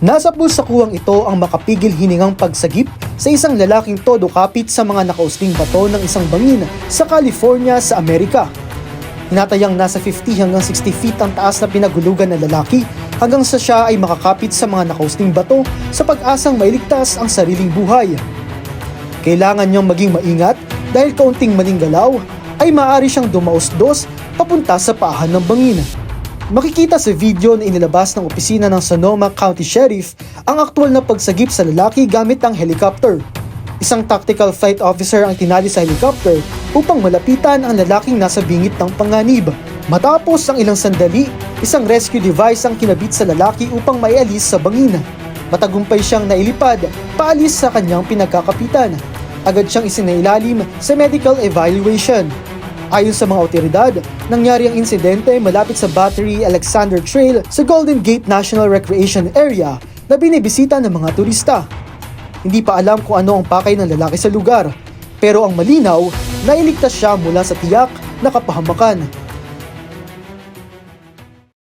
Nasa pulsakuwang ito ang makapigil hiningang pagsagip sa isang lalaking todo kapit sa mga nakausling bato ng isang bangin sa California sa Amerika. Hinatayang nasa 50 hanggang 60 feet ang taas na pinagulugan ng lalaki hanggang sa siya ay makakapit sa mga nakausling bato sa pag-asang mailigtas ang sariling buhay. Kailangan niyang maging maingat dahil kaunting maling galaw ay maaari siyang dumaos-dos papunta sa paahan ng bangin. Makikita sa video na inilabas ng opisina ng Sonoma County Sheriff ang aktual na pagsagip sa lalaki gamit ang helicopter. Isang tactical flight officer ang tinali sa helicopter upang malapitan ang lalaking nasa bingit ng panganib. Matapos ang ilang sandali, isang rescue device ang kinabit sa lalaki upang maialis sa bangin. Matagumpay siyang nailipad paalis sa kanyang pinagkakapitan. Agad siyang isinailalim sa medical evaluation. Ayon sa mga otoridad, nangyari ang insidente malapit sa Battery Alexander Trail sa Golden Gate National Recreation Area na binibisita ng mga turista. Hindi pa alam kung ano ang pakay ng lalaki sa lugar, pero ang malinaw, nailigtas siya mula sa tiyak na kapahamakan.